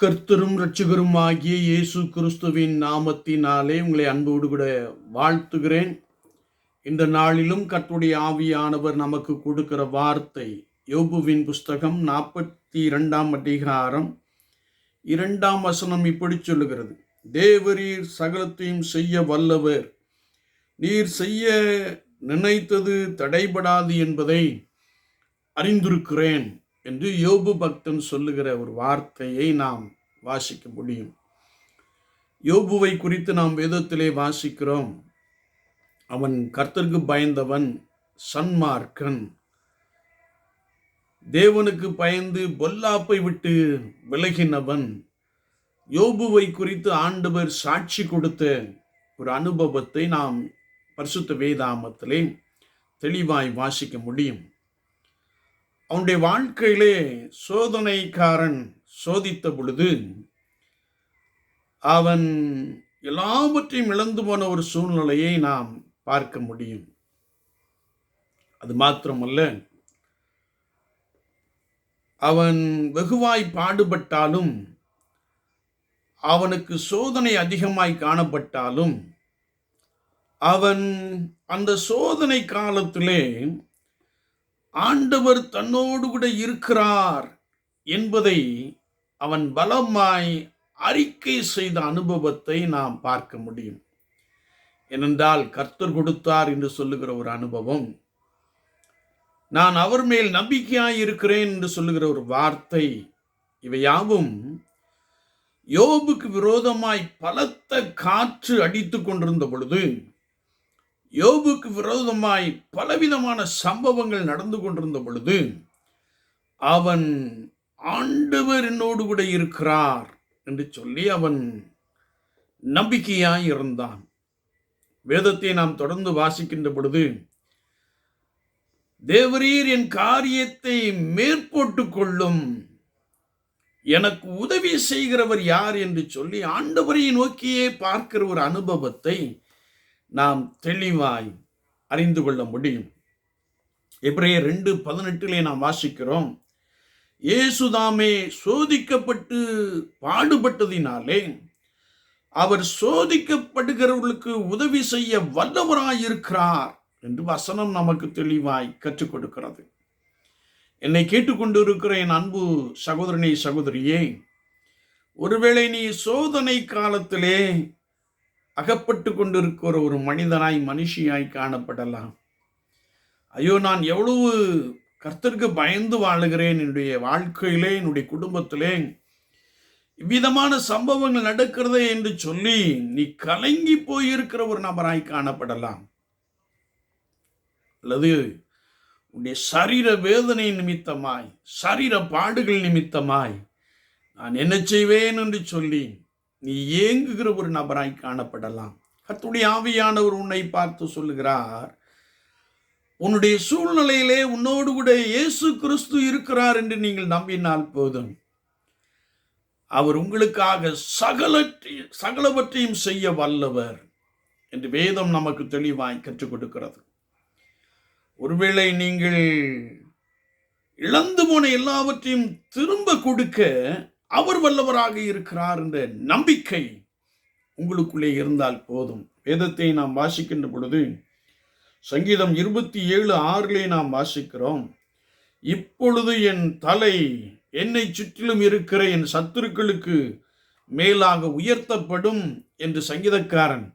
கர்த்தரும் இரட்சகருமாகிய இயேசு கிறிஸ்துவின் நாமத்தினாலே உங்களை அன்போடு கூட வாழ்த்துகிறேன். இந்த நாளிலும் கர்த்துடைய ஆவியானவர் நமக்கு கொடுக்கிற வார்த்தை யோபுவின் புஸ்தகம் நாற்பத்தி இரண்டாம் அதிகாரம் இரண்டாம் வசனம் இப்படி சொல்லுகிறது. தேவரீர் சகலத்தையும் செய்ய வல்லவர். நீர் செய்ய நினைத்தது தடைபடாது என்பதை அறிந்திருக்கிறேன். என்று யோபு பக்தன் சொல்லுகிற ஒரு வார்த்தையை நாம் வாசிக்க முடியும். யோபுவை குறித்து நாம் வேதத்திலே வாசிக்கிறோம். அவன் கர்த்தருக்கு பயந்தவன் சன்மார்க்கன். தேவனுக்கு பயந்து பொல்லாப்பை விட்டு விலகினவன். யோபுவை குறித்து ஆண்டவர் சாட்சி கொடுத்த ஒரு அனுபவத்தை நாம் பரிசுத்த வேதாமத்திலே தெளிவாய் வாசிக்க முடியும். அவனுடைய வாழ்க்கையிலே சோதனைக்காரன் சோதித்த பொழுது அவன் எல்லாவற்றையும் இழந்து போன ஒரு சூழ்நிலையை நாம் பார்க்க முடியும். அது மாத்திரமல்ல அவன் வெகுவாய் பாடுபட்டாலும் அவனுக்கு சோதனை அதிகமாய் காணப்பட்டாலும் அவன் அந்த சோதனை காலத்திலே ஆண்டவர் தன்னோடு கூட இருக்கிறார் என்பதை அவன் பலமாய் அறிக்கை செய்த அனுபவத்தை நாம் பார்க்க முடியும். ஏனென்றால் கர்த்தர் கொடுத்தார் என்று சொல்லுகிற ஒரு அனுபவம். நான் அவர் மேல் நம்பிக்கையாய் இருக்கிறேன் என்று சொல்லுகிற ஒரு வார்த்தை. இவையாவும் யோபுக்கு விரோதமாய் பலத்த காற்று அடித்து கொண்டிருந்த பொழுது யோபுக்கு விரோதமாய் பலவிதமான சம்பவங்கள் நடந்து கொண்டிருந்த பொழுது அவன் ஆண்டவர் என்னோடு கூட இருக்கிறார் என்று சொல்லி அவன் நம்பிக்கையாய் இருந்தான். வேதத்தை நாம் தொடர்ந்து வாசிக்கின்ற பொழுது தேவரீர் என் காரியத்தை மேற்போட்டு கொள்ளும். எனக்கு உதவி செய்கிறவர் யார்? என்று சொல்லி ஆண்டவரை நோக்கியே பார்க்கிற ஒரு அனுபவத்தை நாம் தெளிவாய் அறிந்து கொள்ள முடியும். எப்படியே ரெண்டு பதினெட்டிலே நாம் வாசிக்கிறோம். இயேசுதாமே சோதிக்கப்பட்டு பாடுபட்டதினாலே அவர் சோதிக்கப்படுகிறவர்களுக்கு உதவி செய்ய வல்லவராயிருக்கிறார் என்று வசனம் நமக்கு தெளிவாய் கற்றுக் கொடுக்கிறது. என்னை கேட்டுக்கொண்டு இருக்கிற என் அன்பு சகோதரனே சகோதரியே ஒருவேளை நீ சோதனை காலத்திலே அகப்பட்டு கொண்டிருக்கிற ஒரு மனிதனாய் மனுஷியாய் காணப்படலாம். ஐயோ நான் எவ்வளவு கர்த்தருக்கு பயந்து வாழுகிறேன் என்னுடைய வாழ்க்கையிலே என்னுடைய குடும்பத்திலே. இவ்விதமான சம்பவங்கள் நடக்கிறதே என்று சொல்லி நீ கலங்கி போயிருக்கிற ஒரு நபராய் காணப்படலாம். அல்லது உன்னுடைய சரீர வேதனை நிமித்தமாய் சரீர பாடுகள் நிமித்தமாய் நான் என்ன செய்வேன் என்று சொல்லி நீ ஏங்குகிற ஒரு நபராய் காணப்படலாம். கத்துடைய ஆவியானவர் உன்னை பார்த்து சொல்லுகிறார் உன்னுடைய சூழ்நிலையிலே உன்னோடு கூட இயேசு கிறிஸ்து இருக்கிறார் என்று நீங்கள் நம்பினால் போதும். அவர் உங்களுக்காக சகலற்றி சகலவற்றையும் செய்ய வல்லவர் என்று வேதம் நமக்கு தெளிவாய் கற்றுக் கொடுக்கிறது. ஒருவேளை நீங்கள் இழந்து போன எல்லாவற்றையும் திரும்ப கொடுக்க அவர் வல்லவராக இருக்கிறார் என்ற நம்பிக்கை உங்களுக்குள்ளே இருந்தால் போதும். வேதத்தை நாம் வாசிக்கின்ற பொழுது சங்கீதம் இருபத்தி ஏழு ஆறிலே நாம் வாசிக்கிறோம். இப்பொழுது என் தலை என்னை சுற்றிலும் இருக்கிற என் சத்துருக்களுக்கு மேலாக உயர்த்தப்படும் என்று சங்கீதக்காரன்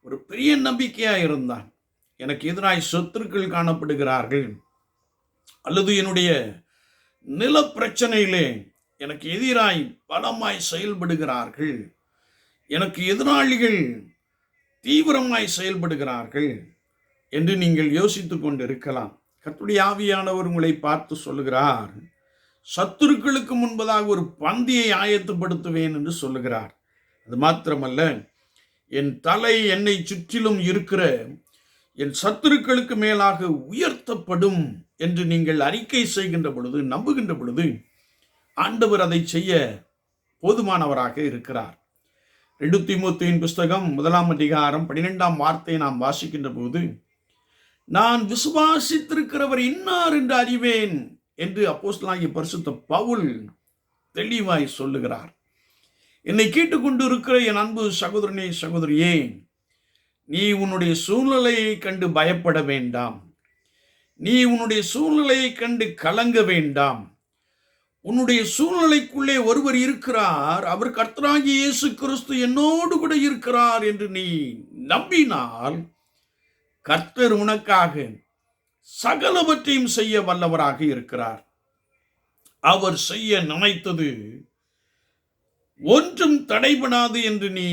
ஒரு பெரிய நம்பிக்கையாக இருந்தான். எனக்கு எதிராய் சொத்துருக்கள் காணப்படுகிறார்கள். அல்லது என்னுடைய நில பிரச்சனையிலே எனக்கு எதிராய் பலமாய் செயல்படுகிறார்கள். எனக்கு எதிராளிகள் தீவிரமாய் செயல்படுகிறார்கள் என்று நீங்கள் யோசித்து கொண்டு இருக்கலாம் கத்துடைய ஆவியானவர் உங்களை பார்த்து சொல்லுகிறார் சத்துருக்களுக்கு முன்பதாக ஒரு பந்தியை ஆயத்தப்படுத்துவேன் என்று சொல்லுகிறார். அது மாத்திரமல்ல என் தலை என்னை சுற்றிலும் இருக்கிற என் சத்துருக்களுக்கு மேலாக உயர்த்தப்படும் என்று நீங்கள் அறிக்கை செய்கின்ற பொழுது நம்புகின்ற பொழுது ஆண்டவர் அதை செய்ய போதுமானவராக இருக்கிறார். ரெண்டு திமுத்தியின் புஸ்தகம் முதலாம் அதிகாரம் பன்னிரெண்டாம் வார்த்தையை நாம் வாசிக்கின்ற போது நான் விசுவாசித்திருக்கிறவர் இன்னார் என்று அறிவேன் என்று அப்போஸ்தலனாகிய பரிசுத்த பவுல் தெளிவாய் சொல்லுகிறார். என்னை கேட்டுக்கொண்டு இருக்கிற என் அன்பு சகோதரனே சகோதரியே நீ உன்னுடைய சூழ்நிலையை கண்டு பயப்பட வேண்டாம். நீ உன்னுடைய சூழ்நிலையை கண்டு கலங்க வேண்டாம். உன்னுடைய சூழ்நிலைக்குள்ளே ஒருவர் இருக்கிறார். அவர் கர்த்தராகி இயேசு கிறிஸ்து என்னோடு கூட இருக்கிறார் என்று நீ நம்பினால் கர்த்தர் உனக்காக சகலவற்றையும் செய்ய வல்லவராக இருக்கிறார். அவர் செய்ய நினைத்தது ஒன்றும் தடைபடாது என்று நீ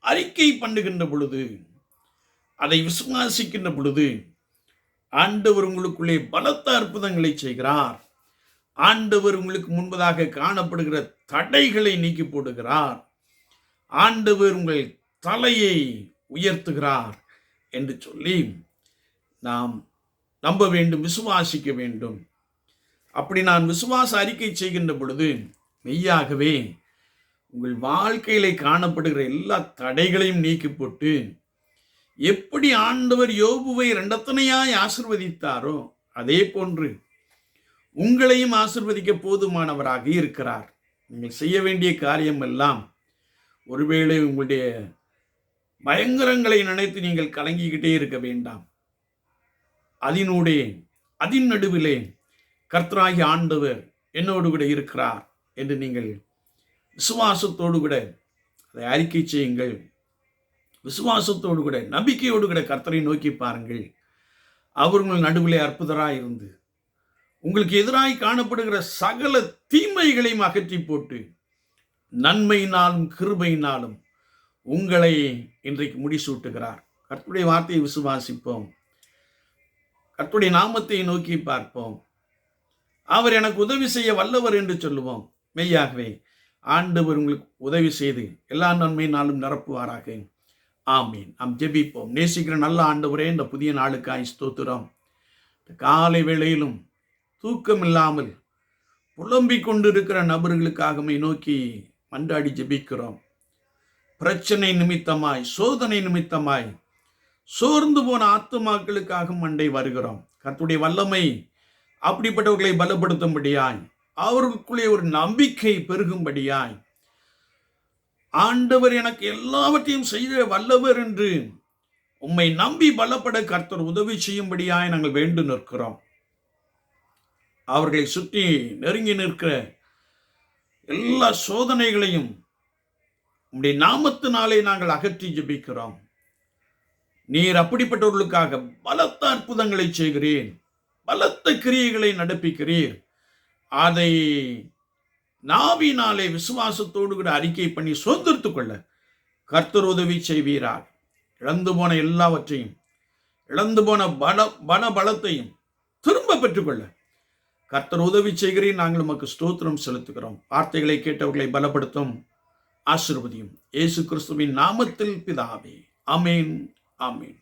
அறிக்கை பண்ணுகின்ற பொழுது அதை விசுவாசிக்கின்ற பொழுது ஆண்டவர் உங்களுக்குள்ளே பலத்த அற்புதங்களை செய்கிறார். ஆண்டவர் உங்களுக்கு முன்பதாக காணப்படுகிற தடைகளை நீக்கி போடுகிறார். ஆண்டவர் உங்கள் தலையை உயர்த்துகிறார் என்று சொல்லி நாம் நம்ப வேண்டும் விசுவாசிக்க வேண்டும். அப்படி நான் விசுவாச அறிக்கை செய்கின்ற பொழுது மெய்யாகவே உங்கள் வாழ்க்கையிலே காணப்படுகிற எல்லா தடைகளையும் நீக்கி போட்டு எப்படி ஆண்டவர் யோபுவை ரெண்டத்தனையாய் ஆசிர்வதித்தாரோ அதே போன்று உங்களையும் ஆசிர்வதிக்க போதுமானவராக இருக்கிறார். நீங்கள் செய்ய வேண்டிய காரியம் எல்லாம் ஒருவேளை உங்களுடைய பயங்கரங்களை நினைத்து நீங்கள் கலங்கிக்கிட்டே இருக்க வேண்டாம். அதனூடே அதின் நடுவிலே கர்த்தராகி ஆண்டவர் என்னோடு கூட இருக்கிறார் என்று நீங்கள் விசுவாசத்தோடு கூட அதை அறிக்கை செய்யுங்கள். விசுவாசத்தோடு கூட நம்பிக்கையோடு கூட கர்த்தரை நோக்கி பாருங்கள். அவர்கள் நடுவிலே அற்புதராக இருந்து உங்களுக்கு எதிராய் காணப்படுகிற சகல தீமைகளையும் அகற்றி போட்டு நன்மையினாலும் கிருபையினாலும் உங்களை இன்றைக்கு முடிசூட்டுகிறார். கர்த்துடைய வார்த்தையை விசுவாசிப்போம். கர்த்துடைய நாமத்தை நோக்கி பார்ப்போம். அவர் எனக்கு உதவி செய்ய வல்லவர் என்று சொல்லுவோம். மெய்யாகவே ஆண்டவர் உங்களுக்கு உதவி செய்து எல்லா நன்மையினாலும் நிரப்புவாராக. ஆமீன். நாம் ஜெபிப்போம். நேசிக்கிற நல்ல ஆண்டவரே இந்த புதிய நாளுக்காய் ஸ்தோத்திரம். காலை வேளையிலும் தூக்கமில்லாமல் புலம்பிக் கொண்டிருக்கிற நபர்களுக்காகவே நோக்கி மன்றாடி ஜெபிக்கிறோம். பிரச்சனை நிமித்தமாய் சோதனை நிமித்தமாய் சோர்ந்து போன ஆத்துமாக்களுக்காக மண்டை வருகிறோம். கத்துடைய வல்லமை அப்படிப்பட்டவர்களை பலப்படுத்தும்படியாய் அவர்களுக்குள்ளே ஒரு நம்பிக்கை பெருகும்படியாய் ஆண்டவர் எனக்கு எல்லாவற்றையும் செய்த வல்லவர் என்று உம்மை நம்பி பலப்பட கர்த்தர் உதவி செய்யும்படியாய் நாங்கள் வேண்டு நிற்கிறோம். அவர்களை சுற்றி நெருங்கி நிற்கிற எல்லா சோதனைகளையும் உம்முடைய நாமத்தினாலே நாங்கள் அகற்றி ஜபிக்கிறோம். நீர் அப்படிப்பட்டவர்களுக்காக பலத்த அற்புதங்களை செய்கிறேன் பலத்த கிரியைகளை நடப்பிக்கிறீர். அதை நாவினாலே விசுவாசத்தோடு கூட அறிக்கை பண்ணி சுதந்திரத்து கொள்ள கர்த்தர் உதவி செய்வீரார் இழந்து போன எல்லாவற்றையும் இழந்து போன பல பல பலத்தையும் திரும்ப பெற்றுக்கொள்ள கர்த்தர் உதவி செய்கிறேன் நாங்கள் உமக்கு ஸ்தோத்திரம் செலுத்துகிறோம். வார்த்தைகளை கேட்டவர்களை பலப்படுத்தும் ஆசிர்வதியும். இயேசு கிறிஸ்துவின் நாமத்தில் பிதாவே. அமேன் அமேன்